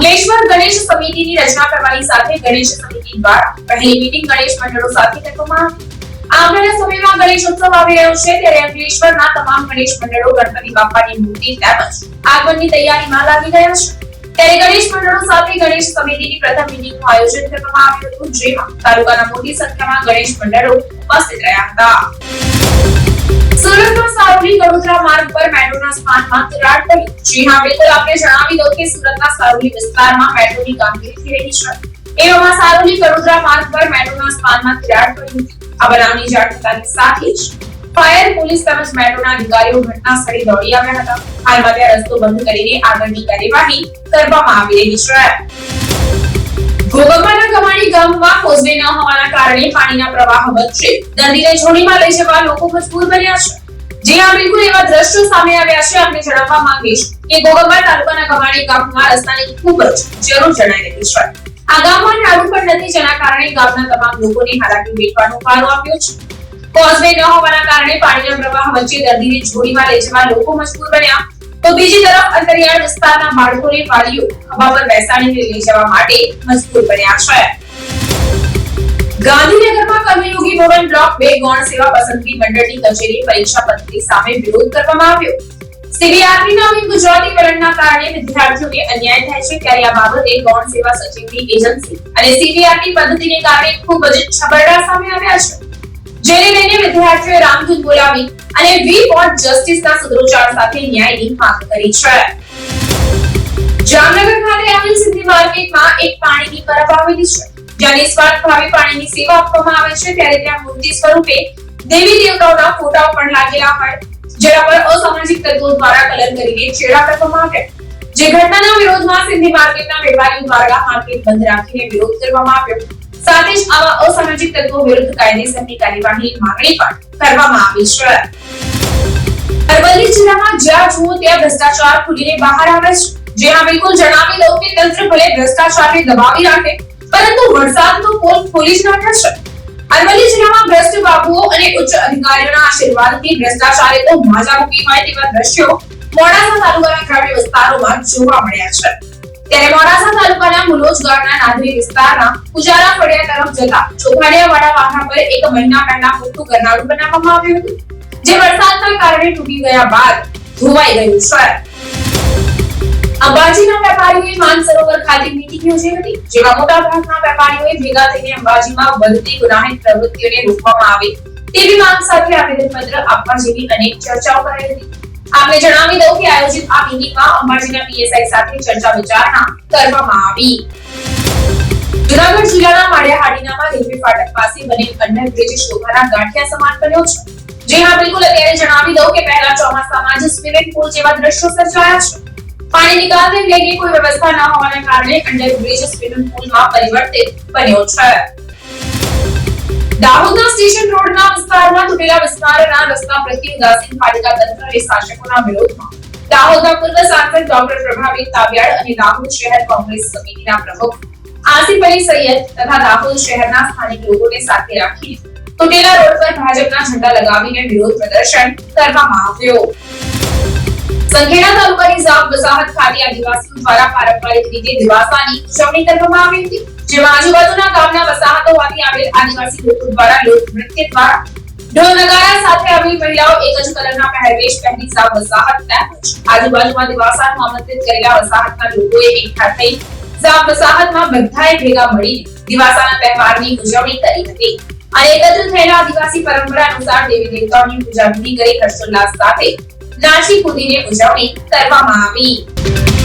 સમિતિની રચના કરવાની સાથે ગણેશ સમિતિ દ્વારા પહેલી મીટિંગ ગણેશ મંડળો સાથે કરવામાં આવી. આવનારા સમયમાં ગણેશ ઉત્સવ આવી રહ્યો છે ત્યારે અંકલેશ્વરના તમામ ગણેશ મંડળો, ગણપતિ બાપાની મૂર્તિ તેમજ આગમનની તૈયારીમાં લાગી ગયા છે. ત્યારે ગણેશ મંડળો સાથે ગણેશ સમિતિની પ્રથમ મીટિંગનું આયોજન કરવામાં આવ્યું હતું, જેમાં તાલુકાના મોટી સંખ્યામાં ગણેશ મંડળો ઉપસ્થિત રહ્યા હતા. સ્થાનમાં તિરાડ પડી. જી હા, બિલકુલ. આપણે જણાવી દઉં કે સુરતના સારોલી વિસ્તારમાં મેટ્રોની કામગીરી થઈ રહી છે. એવામાં સારોલી કડોદરા માર્ગ પર મેટ્રોના સ્થાનમાં તિરાડ પડી હતી. આ બનાવની જાણ થતાની સાથે જ ફાયર પોલીસ તેમજ મેટ્રોના અધિકારીઓ ઘટના સ્થળે દોડી આવ્યા હતા. હાલમાં ત્યાં રસ્તો બંધ કરીને આગળની કાર્યવાહી કરવામાં આવી રહી છે. ગોગમાના કમાણી ગામમાં કોઝવે ન હોવાના કારણે પાણીના પ્રવાહ વધશે. નદીને જોડીમાં લઈ જવા લોકો મજબૂર બન્યા છે. જી હા, બિલકુલ, એવા દ્રશ્યો સામે આવ્યા છે. આપણે જણાવવા માંગીશ કે ઘોઘંબા તાલુકાના કમાણી ગામમાં રસ્તાની ખૂબ જ જરૂર જણાઈ રહી છે. આ ગામમાં નાળું પણ નથી જેના કારણે ગામના તમામ લોકોને હાલાકી વેઠવાનો વારો આવ્યો છે. કોઝવે ન હોવાના કારણે પાણીના પ્રવાહ વચ્ચે દર્દીને જોડીમાં લઈ જવા લોકો મજબૂર બન્યા. તો બીજી તરફ અંતરિયાળ વિસ્તારના બાળકોને વાલીઓ હવા પર બેસાડીને લઈ જવા માટે મજબૂર બન્યા છે. ગાંધીનગરમાં કર્મયોગી ભવન બ્લોક બે ગૌણ સેવા પસંદગી મંડળની કચેરી પરીક્ષા પદ્ધતિ સામે વિરોધ કરવામાં આવ્યો. સીબીઆરટી નવીન ગુજરાતી કારણે વિદ્યાર્થીઓને અન્યાય થાય છે ત્યારે આ બાબતે ગૌણ સેવા સચિવની એજન્સી અને સીબીઆરટી પદ્ધતિને કારણે ખૂબ જ છબરડા સામે આવ્યા છે. જેને લઈને વિદ્યાર્થીઓએ રામધૂન બોલાવી અને વી વોન્ટ જસ્ટિસના સૂત્રોચ્ચાર સાથે ન્યાયની માંગ કરી છે. જામનગર ખાતે આવેલ સિંધી માર્કેટમાં એક પાણીની પરબ આવેલી છે. જ્યાં નિસ્વાર્થ ભાવે પાણીની સેવા આપવામાં આવે છે, ત્યારે ત્યાં મૂર્તિ સ્વરૂપે દેવી દેવતાઓના ફોટા પણ લાગેલા હોય, જેના પર અસામાજિક તત્વો દ્વારા કલર કરીને છેડા કરવામાં આવ્યા જે ઘટનાના વિરોધમાં સિંધી માર્કેટના વેપારીઓ દ્વારા માર્કેટ બંધ રાખીને વિરોધ કરવામાં આવ્યો. સાથે જ આવા અસામાજિક તત્વો વિરુદ્ધ કાયદેસરની કાર્યવાહીની માંગણી પણ કરવામાં આવી છે. અરવલ્લી જિલ્લામાં જ્યાં જુઓ ત્યાં ભ્રષ્ટાચાર ખુલીને બહાર આવે છે. જે હા બિલકુલ જણાવી દઉં કે તંત્ર ભલે ભ્રષ્ટાચારને દબાવી રાખે પરંતુ વરસાદનો પોલ ખોલી જ નાખ્યો છે. અરવલ્લી જિલ્લામાં ભ્રષ્ટ બાબુઓ અને ઉચ્ચ અધિકારીઓના આશીર્વાદથી ભ્રષ્ટાચારે તો માજા મૂકી હોય તેવા દ્રશ્યો મોડાસા તાલુકાના ગ્રામ્ય વિસ્તારોમાં જોવા મળ્યા છે. ત્યારે મોડાસા તાલુકાના મુલોજગાળના નાદરી વિસ્તારના પુજારા ફળિયા તરફ જતા ચોખાડિયાવાડા વાહન પર એક મહિના પહેલા મોટું ગરનાળું બનાવવામાં આવ્યું હતું, જે વરસાદના કારણે તૂટી ગયા બાદ ધોવાઈ ગયું છે. અંબાજીના વેપારીઓએ માનસરોવર ખાતે હતી. જેમાં જિલ્લાના માળિયાહાટીનામાં રેલવે ફાટક પાસે બનેલ અંડરબ્રિજ શોભાના ગાંઠિયા સમાન બન્યો છે. જી હા, બિલકુલ. અત્યારે જણાવી દઉં કે પહેલા ચોમાસામાં જ સ્વિમિંગ પુલ જેવા દ્રશ્યો સર્જાયા છે. પાણી નિકાલને લઈને કોઈ વ્યવસ્થા ન હોવાના કારણે અંડરબ્રિજ સ્વિમિંગ પુલમાં પરિવર્તિત બન્યો છે. દાહોદના સ્ટેશન રોડના વિસ્તારમાં તૂટેલા વિસ્તારના રસ્તા પ્રત્યે ઉદાસીન પાલિકા તંત્રએ શાસકોના વિરોધમાં દાહોદના પૂર્વ સાંસદ ડોક્ટર પ્રભાવિત તાબિયાડ અને દાહોદ શહેર કોંગ્રેસ સમિતિના પ્રમુખ આસિફ અલી સૈયદ તથા દાહોદ શહેરના સ્થાનિક લોકોને સાથે રાખી તૂટેલા રોડ પર ભાજપના ઝંડા લગાવીને વિરોધ પ્રદર્શન કરવામાં આવ્યો. સંખેડા તાલુકાની જાપ વસાહત ખાતે આદિવાસીઓ દ્વારા પારંપરિક રીતે દિવાસાની ઉજવણી કરવામાં આવી હતી, જેમાં આજુબાજુના ગામના વસાહતોમાંથી આવેલ આદિવાસી લોકો દ્વારા લોક દ્વારા ઢોલ નગારા સાથે આવેલ મહિલાઓ એક જ કલરના પહેરવેશ પહેરી જાપ વસાહત તેમજ આજુબાજુમાં દિવાસાનું આમંત્રિત કરેલા વસાહતના લોકોએ એકઠા થઈ જાપ વસાહતમાં બધાએ ભેગા મળી દિવાસાના તહેવારની ઉજવણી કરી હતી. અને એકત્ર થયેલા આદિવાસી પરંપરા અનુસાર દેવી દેવતાઓની પૂજા વિધિ કરી હર્ષોલ્લાસ સાથે નાચી કૂદીને ઉજવણી કરવામાં આવી.